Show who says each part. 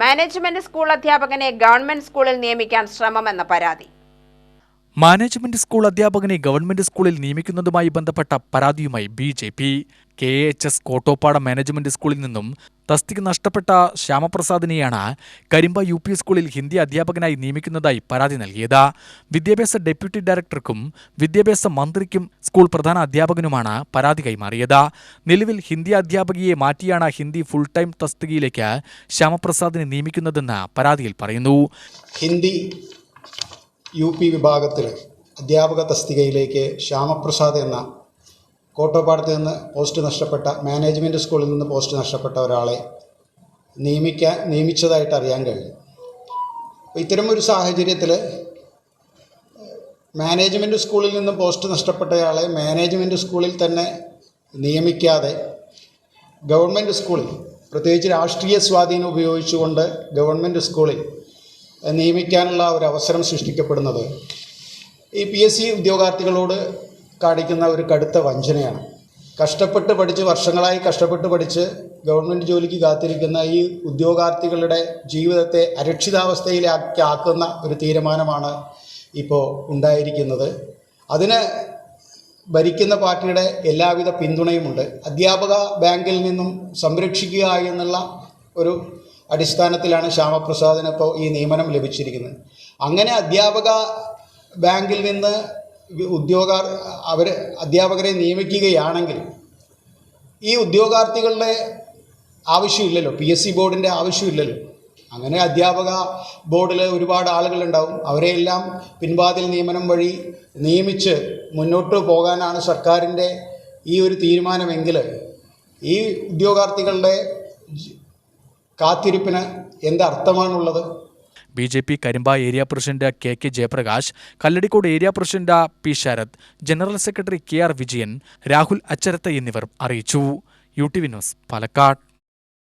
Speaker 1: Management school അധ്യാപകനെ government സ്കൂളിൽ നിയമിക്കാൻ ശ്രമമെന്ന പരാതി.
Speaker 2: മാനേജ്മെന്റ് സ്കൂൾ അധ്യാപകനെ ഗവൺമെന്റ് സ്കൂളിൽ നിയമിക്കുന്നതുമായി ബന്ധപ്പെട്ട പരാതിയുമായി B J P. K H S Kottoppada management സ്കൂളിൽ നിന്നും തസ്തിക നഷ്ടപ്പെട്ട ശ്യാമപ്രസാദിനെയാണ് കരിമ്പ യു പി സ്കൂളിൽ ഹിന്ദി അധ്യാപകനായി നിയമിക്കുന്നതായി പരാതി നൽകിയത്. വിദ്യാഭ്യാസ ഡെപ്യൂട്ടി ഡയറക്ടർക്കും വിദ്യാഭ്യാസ മന്ത്രിക്കും സ്കൂൾ പ്രധാന അധ്യാപകനുമാണ് പരാതി കൈമാറിയത്. നിലവിൽ ഹിന്ദി അധ്യാപകയെ മാറ്റിയാണ് ഹിന്ദി ഫുൾ ടൈം തസ്തികയിലേക്ക് ശ്യാമപ്രസാദിനെ നിയമിക്കുന്നതെന്ന് പരാതിയിൽ പറയുന്നു.
Speaker 3: ഹിന്ദി യു പി വിഭാഗത്തിൽ അധ്യാപക തസ്തികയിലേക്ക് ശ്യാമപ്രസാദ് എന്ന കോട്ടോപ്പാടത്ത് നിന്ന് പോസ്റ്റ് നഷ്ടപ്പെട്ട മാനേജ്മെന്റ് സ്കൂളിൽ നിന്ന് പോസ്റ്റ് നഷ്ടപ്പെട്ട ഒരാളെ നിയമിക്കാൻ നിയമിച്ചതായിട്ട് അറിയാൻ കഴിയും അപ്പോൾ ഇത്തരമൊരു സാഹചര്യത്തിൽ മാനേജ്മെന്റ് സ്കൂളിൽ നിന്ന് പോസ്റ്റ് നഷ്ടപ്പെട്ടയാളെ മാനേജ്മെന്റ് സ്കൂളിൽ തന്നെ നിയമിക്കാതെ ഗവൺമെന്റ് സ്കൂളിൽ പ്രത്യേകിച്ച് രാഷ്ട്രീയ സ്വാധീനം ഉപയോഗിച്ചുകൊണ്ട് ഗവൺമെന്റ് സ്കൂളിൽ നിയമിക്കാനുള്ള ഒരു അവസരം സൃഷ്ടിക്കപ്പെടുന്നത്. ഈ പി എസ് സി ഉദ്യോഗാർത്ഥികളോട് കാണിക്കുന്ന ഒരു കടുത്ത വഞ്ചനയാണ്. കഷ്ടപ്പെട്ട് പഠിച്ച് വർഷങ്ങളായി കഷ്ടപ്പെട്ട് പഠിച്ച് ഗവൺമെന്റ് ജോലിക്ക് കാത്തിരിക്കുന്ന ഈ ഉദ്യോഗാർത്ഥികളുടെ ജീവിതത്തെ അരക്ഷിതാവസ്ഥയിലാക്കി ആക്കുന്ന ഒരു തീരുമാനമാണ് ഇപ്പോൾ ഉണ്ടായിരിക്കുന്നത്. അതിന് ഭരിക്കുന്ന പാർട്ടിയുടെ എല്ലാവിധ പിന്തുണയുമുണ്ട്. അധ്യാപക ബാങ്കിൽ നിന്നും സംരക്ഷിക്കുക എന്നുള്ള ഒരു അടിസ്ഥാനത്തിലാണ് ശ്യാമപ്രസാദിന് ഇപ്പോൾ ഈ നിയമനം ലഭിച്ചിരിക്കുന്നത്. അങ്ങനെ അധ്യാപക ബാങ്കിൽ നിന്ന് ഉദ്യോഗ അവർ അധ്യാപകരെ നിയമിക്കുകയാണെങ്കിൽ ഈ ഉദ്യോഗാർത്ഥികളുടെ ആവശ്യമില്ലല്ലോ. പി എസ് സി ബോർഡിന്റെ ആവശ്യമില്ലല്ലോ. അങ്ങനെ അധ്യാപക ബോർഡിൽ ഒരുപാട് ആളുകളുണ്ടാവും. അവരെയെല്ലാം പിൻവാതിൽ നിയമനം വഴി നിയമിച്ച് മുന്നോട്ട് പോകാനാണ് സർക്കാരിന്റെ ഈ ഒരു തീരുമാനമെങ്കിൽ ഈ ഉദ്യോഗാർത്ഥികളുടെ കാത്തിരിപ്പിന് എന്തർത്ഥമാണുള്ളത്
Speaker 2: B J P Karimba area president K K Jayaprakash Kalladikode area president P Sarath general secretary K R Vijayan Rahul Acharath എന്നിവർ അറിയിച്ചു. U T V news Palakkad.